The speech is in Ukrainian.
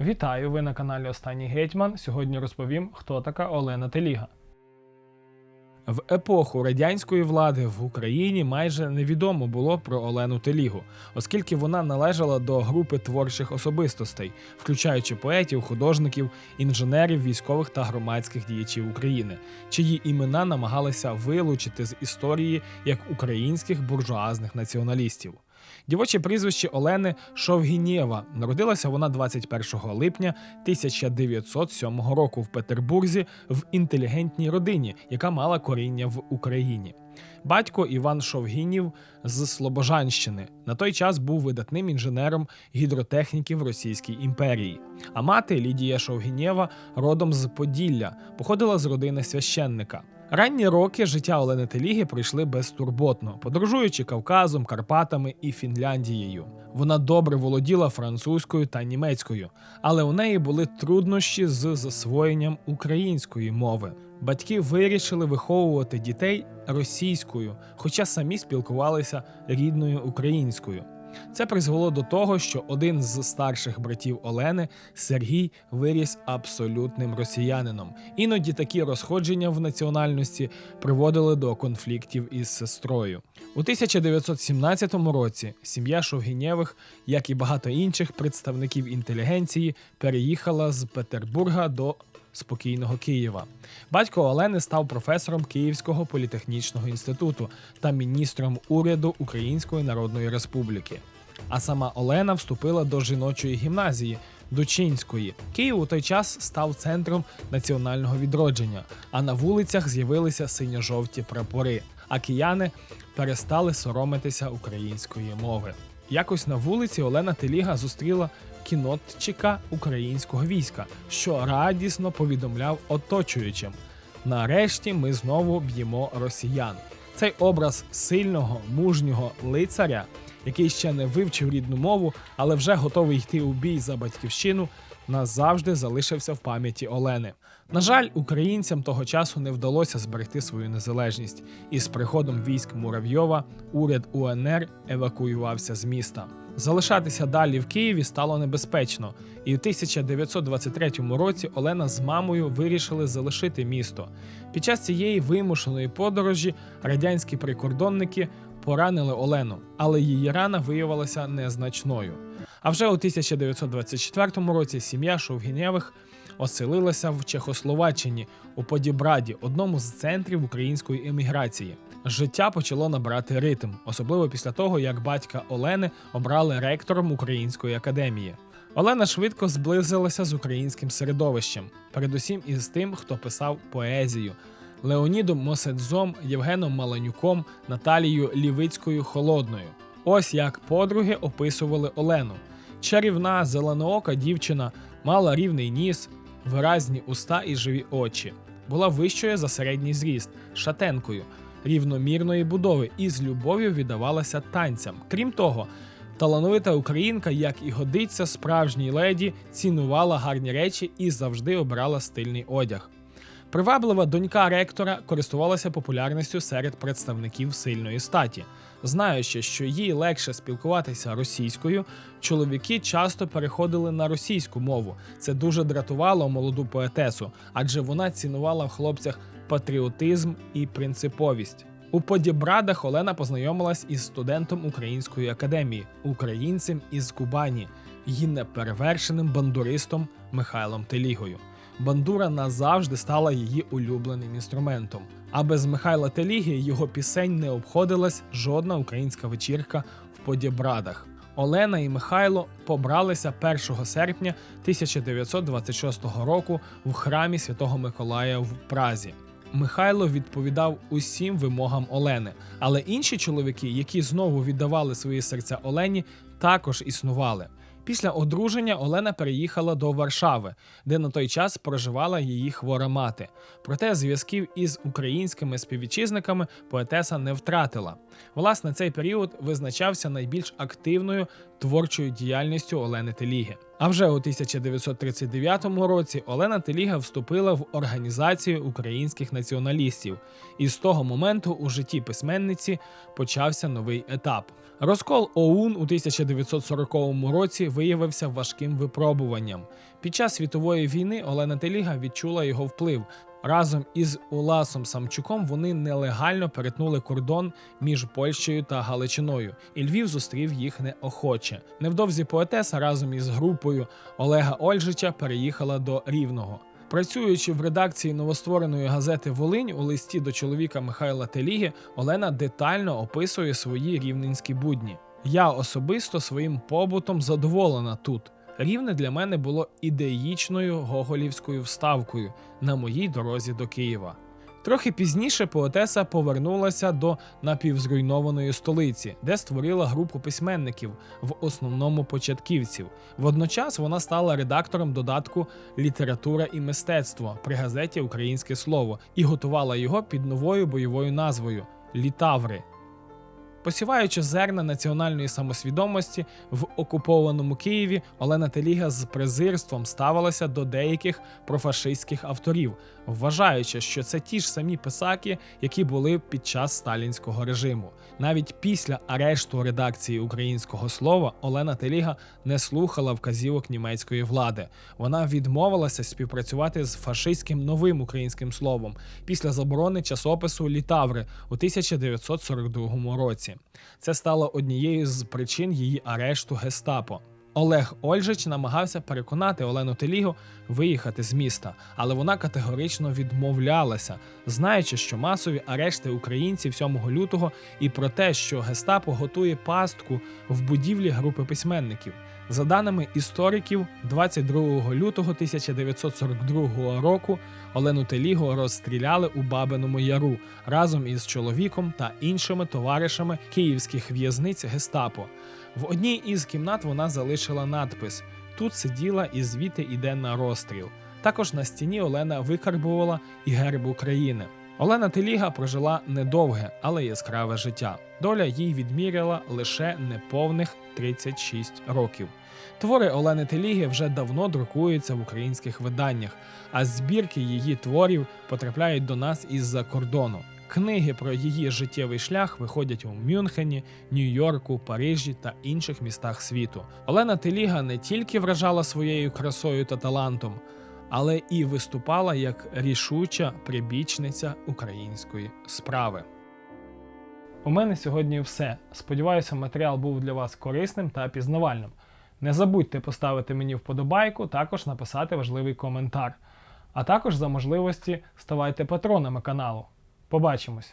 Вітаю! Ви на каналі Останній Гетьман. Сьогодні розповім, хто така Олена Теліга. В епоху радянської влади в Україні майже невідомо було про Олену Телігу, оскільки вона належала до групи творчих особистостей, включаючи поетів, художників, інженерів, військових та громадських діячів України, чиї імена намагалися вилучити з історії як українських буржуазних націоналістів. Дівоче прізвище Олени Шовгінєва. Народилася вона 21 липня 1907 року в Петербурзі в інтелігентній родині, яка мала коріння в Україні. Батько Іван Шовгінів з Слобожанщини на той час був видатним інженером гідротехніки в Російській імперії. А мати Лідія Шовгінєва родом з Поділля, походила з родини священника. Ранні роки життя Олени Теліги пройшли безтурботно, подорожуючи Кавказом, Карпатами і Фінляндією. Вона добре володіла французькою та німецькою, але у неї були труднощі з засвоєнням української мови. Батьки вирішили виховувати дітей російською, хоча самі спілкувалися рідною українською. Це призвело до того, що один з старших братів Олени, Сергій, виріс абсолютним росіянином. Іноді такі розходження в національності приводили до конфліктів із сестрою. У 1917 році сім'я Шовгінєвих, як і багато інших представників інтелігенції, переїхала з Петербурга до спокійного Києва. Батько Олени став професором Київського політехнічного інституту та міністром уряду Української Народної Республіки. А сама Олена вступила до жіночої гімназії Дучинської. Київ у той час став центром національного відродження, а на вулицях з'явилися синьо-жовті прапори. А кияни перестали соромитися української мови. Якось на вулиці Олена Теліга зустріла кінотчика українського війська, що радісно повідомляв оточуючим: нарешті ми знову б'ємо росіян. Цей образ сильного, мужнього лицаря, який ще не вивчив рідну мову, але вже готовий йти у бій за батьківщину, назавжди залишився в пам'яті Олени. На жаль, українцям того часу не вдалося зберегти свою незалежність, і з приходом військ Муравйова уряд УНР евакуювався з міста. Залишатися далі в Києві стало небезпечно, і у 1923 році Олена з мамою вирішили залишити місто. Під час цієї вимушеної подорожі радянські прикордонники поранили Олену, але її рана виявилася незначною. А вже у 1924 році сім'я Шовгінєвих оселилася в Чехословаччині у Подібраді, одному з центрів української еміграції. Життя почало набирати ритм, особливо після того, як батька Олени обрали ректором Української академії. Олена швидко зблизилася з українським середовищем, передусім із тим, хто писав поезію. Леонідом Моседзом, Євгеном Маланюком, Наталією Лівицькою Холодною. Ось як подруги описували Олену. Чарівна зеленоока дівчина мала рівний ніс, виразні уста і живі очі. Була вищою за середній зріст, шатенкою, рівномірної будови і з любов'ю віддавалася танцям. Крім того, талановита українка, як і годиться справжній леді, цінувала гарні речі і завжди обирала стильний одяг. Приваблива донька ректора користувалася популярністю серед представників сильної статі. Знаючи, що їй легше спілкуватися російською, чоловіки часто переходили на російську мову. Це дуже дратувало молоду поетесу, адже вона цінувала в хлопцях патріотизм і принциповість. У Подібрадах Олена познайомилась із студентом Української академії, українцем із Кубані, її неперевершеним бандуристом Михайлом Телігою. Бандура назавжди стала її улюбленим інструментом. А без Михайла Теліги його пісень не обходилась жодна українська вечірка в Подібрадах. Олена і Михайло побралися 1 серпня 1926 року в храмі Святого Миколая в Празі. Михайло відповідав усім вимогам Олени, але інші чоловіки, які знову віддавали свої серця Олені, також існували. Після одруження Олена переїхала до Варшави, де на той час проживала її хвора мати. Проте зв'язків із українськими співвітчизниками поетеса не втратила. Власне, цей період визначався найбільш активною творчою діяльністю Олени Теліги. А вже у 1939 році Олена Теліга вступила в організацію українських націоналістів, і з того моменту у житті письменниці почався новий етап. Розкол ОУН у 1940 році виявився важким випробуванням. Під час світової війни Олена Теліга відчула його вплив. Разом із Уласом Самчуком вони нелегально перетнули кордон між Польщею та Галичиною, і Львів зустрів їх неохоче. Невдовзі поетеса разом із групою Олега Ольжича переїхала до Рівного. Працюючи в редакції новоствореної газети Волинь у листі до чоловіка Михайла Теліги, Олена детально описує свої рівненські будні. Я особисто своїм побутом задоволена тут. Рівне для мене було ідеїчною гоголівською вставкою на моїй дорозі до Києва. Трохи пізніше поетеса повернулася до напівзруйнованої столиці, де створила групу письменників, в основному початківців. Водночас вона стала редактором додатку Література і мистецтво при газеті Українське слово і готувала його під новою бойовою назвою Літаври. Посіваючи зерна національної самосвідомості в окупованому Києві, Олена Теліга з презирством ставилася до деяких профашистських авторів, вважаючи, що це ті ж самі писаки, які були під час сталінського режиму. Навіть після арешту редакції українського слова Олена Теліга не слухала вказівок німецької влади. Вона відмовилася співпрацювати з фашистським новим українським словом після заборони часопису Літаври у 1942 році. Це стало однією з причин її арешту гестапо. Олег Ольжич намагався переконати Олену Телігу виїхати з міста, але вона категорично відмовлялася, знаючи, що масові арешти українців 7 лютого і про те, що гестапо готує пастку в будівлі групи письменників. За даними істориків, 22 лютого 1942 року Олену Телігу розстріляли у Бабиному Яру разом із чоловіком та іншими товаришами київських в'язниць Гестапо. В одній із кімнат вона залишила надпис: Тут сиділа і звідти йде на розстріл. Також на стіні Олена викарбувала і герб України. Олена Теліга прожила недовге, але яскраве життя. Доля їй відміряла лише неповних 36 років. Твори Олени Теліги вже давно друкуються в українських виданнях, а збірки її творів потрапляють до нас із-за кордону. Книги про її життєвий шлях виходять у Мюнхені, Нью-Йорку, Парижі та інших містах світу. Олена Теліга не тільки вражала своєю красою та талантом, але і виступала як рішуча прибічниця української справи. У мене сьогодні все. Сподіваюся, матеріал був для вас корисним та пізнавальним. Не забудьте поставити мені вподобайку, також написати важливий коментар. А також за можливості ставайте патронами каналу. Побачимось!